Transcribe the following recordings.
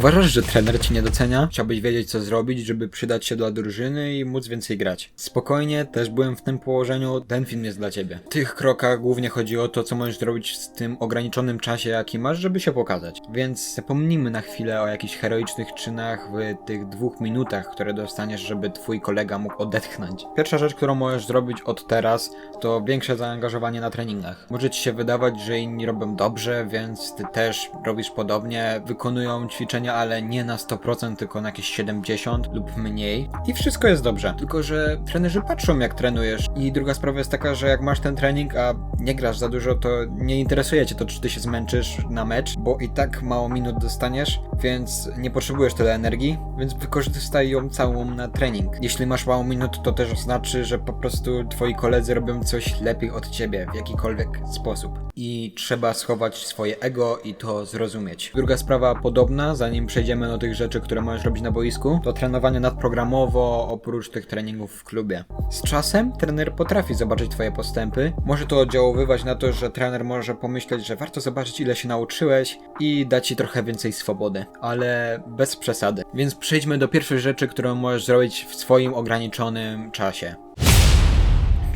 Uważasz, że trener ci nie docenia? Chciałbyś wiedzieć, co zrobić, żeby przydać się dla drużyny i móc więcej grać. Spokojnie, też byłem w tym położeniu, ten film jest dla ciebie. W tych krokach głównie chodzi o to, co możesz zrobić w tym ograniczonym czasie, jaki masz, żeby się pokazać. Więc zapomnijmy na chwilę o jakichś heroicznych czynach w tych dwóch minutach, które dostaniesz, żeby twój kolega mógł odetchnąć. Pierwsza rzecz, którą możesz zrobić od teraz, to większe zaangażowanie na treningach. Może ci się wydawać, że inni robią dobrze, więc ty też robisz podobnie, wykonują ćwiczenia, ale nie na 100%, tylko na jakieś 70 lub mniej. I wszystko jest dobrze. Tylko, że trenerzy patrzą jak trenujesz. I druga sprawa jest taka, że jak masz ten trening, a nie grasz za dużo, to nie interesuje cię to, czy ty się zmęczysz na mecz, bo i tak mało minut dostaniesz, więc nie potrzebujesz tyle energii, więc wykorzystaj ją całą na trening. Jeśli masz mało minut, to też znaczy, że po prostu twoi koledzy robią coś lepiej od ciebie w jakikolwiek sposób. I trzeba schować swoje ego i to zrozumieć. Druga sprawa podobna, zanim przejdziemy do tych rzeczy, które możesz robić na boisku, to trenowanie nadprogramowo oprócz tych treningów w klubie. Z czasem trener potrafi zobaczyć twoje postępy. Może to oddziaływać na to, że trener może pomyśleć, że warto zobaczyć ile się nauczyłeś i dać ci trochę więcej swobody, ale bez przesady. Więc przejdźmy do pierwszej rzeczy, którą możesz zrobić w swoim ograniczonym czasie.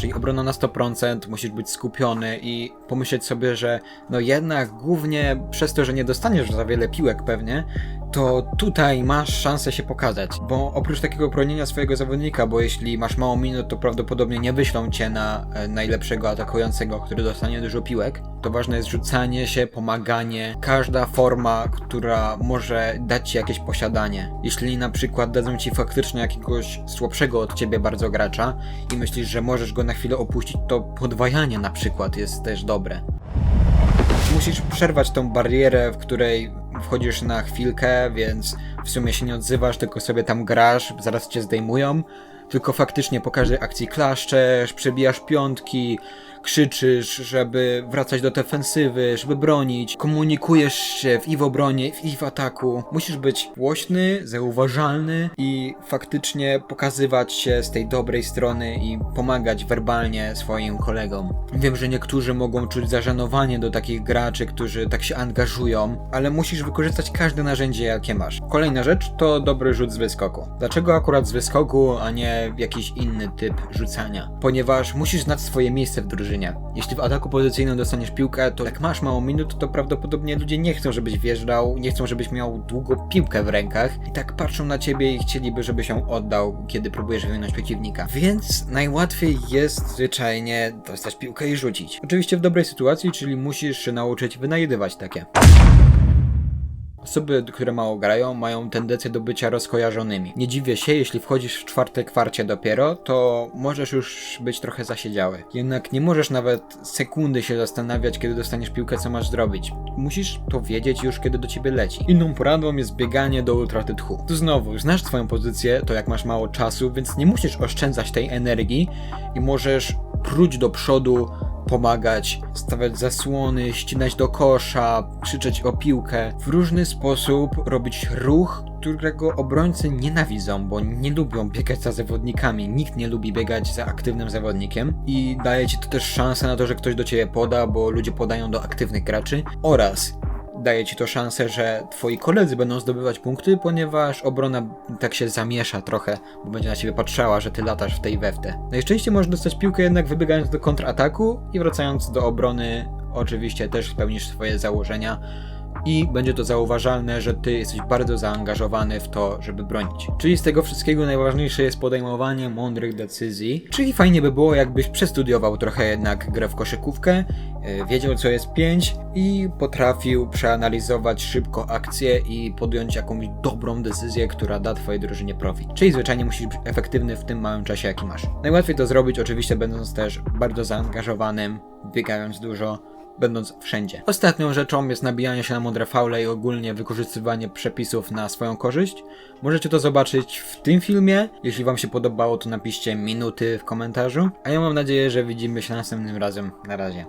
Czyli obrona na 100%, musisz być skupiony i pomyśleć sobie, że no jednak głównie przez to, że nie dostaniesz za wiele piłek pewnie, to tutaj masz szansę się pokazać. Bo oprócz takiego bronienia swojego zawodnika, bo jeśli masz mało minut, to prawdopodobnie nie wyślą cię na e, najlepszego atakującego, który dostanie dużo piłek, to ważne jest rzucanie się, pomaganie, każda forma, która może dać ci jakieś posiadanie. Jeśli na przykład dadzą ci faktycznie jakiegoś słabszego od ciebie bardzo gracza i myślisz, że możesz go na chwilę opuścić, to podwajanie na przykład jest też dobre. Musisz przerwać tą barierę, w której wchodzisz na chwilkę, więc w sumie się nie odzywasz, tylko sobie tam grasz, zaraz cię zdejmują. Tylko faktycznie po każdej akcji klaszczesz, przebijasz piątki, krzyczysz, żeby wracać do defensywy, żeby bronić, komunikujesz się w i w obronie, w i w ataku. Musisz być głośny, zauważalny i faktycznie pokazywać się z tej dobrej strony i pomagać werbalnie swoim kolegom. Wiem, że niektórzy mogą czuć zażenowanie do takich graczy, którzy tak się angażują, ale musisz wykorzystać każde narzędzie, jakie masz. Kolejna rzecz to dobry rzut z wyskoku. Dlaczego akurat z wyskoku, a nie jakiś inny typ rzucania? Ponieważ musisz znać swoje miejsce w drużynie. Jeśli w ataku pozycyjnym dostaniesz piłkę, to jak masz mało minut, to prawdopodobnie ludzie nie chcą, żebyś wjeżdżał, nie chcą, żebyś miał długo piłkę w rękach i tak patrzą na ciebie i chcieliby, żeby się oddał, kiedy próbujesz wyminąć przeciwnika. Więc najłatwiej jest zwyczajnie dostać piłkę i rzucić. Oczywiście w dobrej sytuacji, czyli musisz się nauczyć wynajdywać takie. Osoby, które mało grają, mają tendencję do bycia rozkojarzonymi. Nie dziwię się, jeśli wchodzisz w czwartej kwarcie dopiero, to możesz już być trochę zasiedziały. Jednak nie możesz nawet sekundy się zastanawiać, kiedy dostaniesz piłkę, co masz zrobić. Musisz to wiedzieć już, kiedy do ciebie leci. Inną poradą jest bieganie do utraty tchu. Tu znowu, znasz swoją pozycję, to jak masz mało czasu, więc nie musisz oszczędzać tej energii i możesz pruć do przodu, pomagać, stawiać zasłony, ścinać do kosza, krzyczeć o piłkę. W różny sposób robić ruch, którego obrońcy nienawidzą, bo nie lubią biegać za zawodnikami. Nikt nie lubi biegać za aktywnym zawodnikiem i daje ci to też szansę na to, że ktoś do ciebie poda, bo ludzie podają do aktywnych graczy oraz daje ci to szansę, że twoi koledzy będą zdobywać punkty, ponieważ obrona tak się zamiesza trochę, bo będzie na ciebie patrzała, że ty latasz w tej we w te. Najczęściej możesz dostać piłkę jednak wybiegając do kontrataku i wracając do obrony, oczywiście też spełnisz swoje założenia. I będzie to zauważalne, że ty jesteś bardzo zaangażowany w to, żeby bronić. Czyli z tego wszystkiego najważniejsze jest podejmowanie mądrych decyzji. Czyli fajnie by było, jakbyś przestudiował trochę jednak grę w koszykówkę, yy, wiedział co jest 5 i potrafił przeanalizować szybko akcję i podjąć jakąś dobrą decyzję, która da twojej drużynie profit. Czyli zwyczajnie musisz być efektywny w tym małym czasie, jaki masz. Najłatwiej to zrobić, oczywiście, będąc też bardzo zaangażowanym, biegając dużo będąc wszędzie. Ostatnią rzeczą jest nabijanie się na mądre faule i ogólnie wykorzystywanie przepisów na swoją korzyść. Możecie to zobaczyć w tym filmie. Jeśli wam się podobało, to napiszcie minuty w komentarzu. A ja mam nadzieję, że widzimy się następnym razem. Na razie.